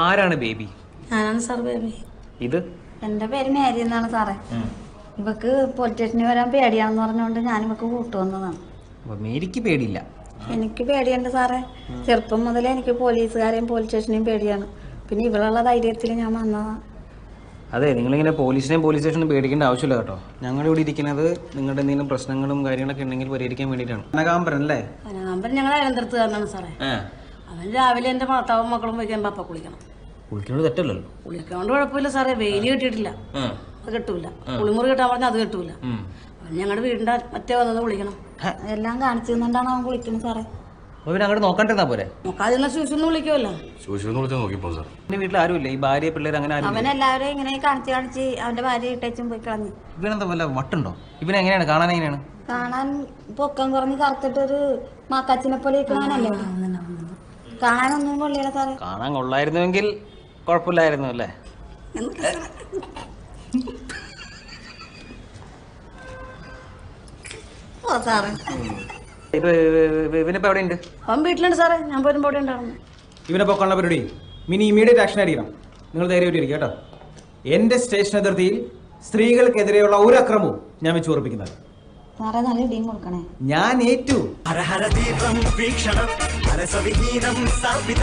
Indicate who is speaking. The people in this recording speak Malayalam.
Speaker 1: ആരാണ് ബേബി?
Speaker 2: ഞാനാണ് സാർ ബേബി.
Speaker 1: ഇത്?
Speaker 2: എന്റെ പേര് മേരി എന്നാണ് സാറേ. ഇവക്ക് പോലീസ് സ്റ്റേഷനിൽ വരാൻ പേടിയാണെന്ന് പറഞ്ഞുകൊണ്ട് ഞാൻ ഇവക്ക് കൂട്ടുവന്നതാണ്
Speaker 1: മേരിക്ക് പേടിയില്ല.
Speaker 2: എനിക്ക് പേടിയുണ്ട് സാറേ. ചെറുപ്പം മുതലേ എനിക്ക് പോലീസുകാരെയും പോലീസ് സ്റ്റേഷനെയും പേടിയാണ്. പിന്നെ ഇവളുള്ള ധൈര്യത്തിൽ ഞാൻ വന്നതാണ്.
Speaker 1: അതെ നിങ്ങളിങ്ങനെ പോലീസിനെയും പോലീസ് സ്റ്റേഷനും പേടിക്കേണ്ട ആവശ്യമില്ല കേട്ടോ. ഞങ്ങൾ ഇവിടെ ഇരിക്കുന്നത് നിങ്ങളുടെ എന്തെങ്കിലും പ്രശ്നങ്ങളും കാര്യങ്ങളൊക്കെ ഉണ്ടെങ്കിൽ പരിഹരിക്കാൻ വേണ്ടിയിട്ടാണ്. കനകാമ്പരൻ അല്ലേ?
Speaker 2: നമ്പർ ഞങ്ങൾ അയലന്തരത്തുകാരനാണ് സാറേ. അവൻ രാവിലെ എന്റെ ഭർത്താവും മക്കളും വയ്ക്കാൻ പപ്പ കുളിക്കണം.
Speaker 1: കുളിക്കുന്നത് തെറ്റല്ലല്ലോ.
Speaker 2: കുളിക്കാണ്ട് കുഴപ്പമില്ല സാറേ വെയിൽ കിട്ടിയിട്ടില്ല. അത് കിട്ടൂല. കുളിമുറി കിട്ടാൻ പറഞ്ഞാൽ അത് കിട്ടൂല. അവൻ ഞങ്ങളുടെ വീടിന്റെ മറ്റേ വന്നത് കുളിക്കണം. എല്ലാം കാണിച്ചു തന്നിട്ടാണ് അവൻ കുളിക്കുന്നത് സാറേ.
Speaker 1: പിന്നെ അങ്ങോട്ട് നോക്കണ്ടിരുന്നാ പോരെ?
Speaker 2: നോക്കാതിരുന്ന ശൂശൊന്നും വിളിക്കുമല്ലോ
Speaker 3: ശൂശിന്ന് വിളിച്ചാൽ നോക്കിപ്പോ സാർ.
Speaker 1: എന്റെ വീട്ടിൽ ആരുമില്ല? ഈ ഭാര്യ പിള്ളേർ അങ്ങനെ ആരും
Speaker 2: അവൻ എല്ലാവരും ഇങ്ങനെ കാണിച്ച് കാണിച്ച് അവന്റെ ഭാര്യ ഇട്ടേച്ചും പോയി കളഞ്ഞു.
Speaker 1: ഇവനെന്താ വല്ല വട്ടുണ്ടോ? ഇവൻ എങ്ങനെയാണ്? കാണാൻ എങ്ങനെയാണ്?
Speaker 2: കാണാൻ പൊക്കം കുറഞ്ഞ് കറുത്തിട്ടൊരു മാക്കാച്ചിനെ പോലെ ഇരിക്കണവനല്ലേ? കാണാനൊന്നും കൊള്ളില്ല സാറേ
Speaker 1: കാണാൻ കൊള്ളായിരുന്നുവെങ്കിൽ കുഴപ്പമില്ലായിരുന്നു അല്ലേ?
Speaker 2: ഓ സാറേ.
Speaker 1: ഇപ്പൊ ഇവനിപ്പോ എവിടെ ഉണ്ട്
Speaker 2: അവൻ വീട്ടിലുണ്ട് സാറേ. ഞാൻ ഉണ്ടായിരുന്നു.
Speaker 4: ഇവനെ പൊക്കാനുള്ള പരിപാടി. മിനി ഇമീഡിയറ്റ് ആക്ഷൻ ആയിരിക്കണം നിങ്ങൾ കേട്ടോ. എന്റെ സ്റ്റേഷൻ അതിർത്തിയിൽ സ്ത്രീകൾക്കെതിരെയുള്ള ഒരു അക്രമവും ഞാൻ വെച്ച് ഉറപ്പിക്കുന്നത് ഞാൻ ഏറ്റു.
Speaker 5: ഹരഹര ദീപം വീക്ഷണം ഹരസവിഹീനം സർവിതം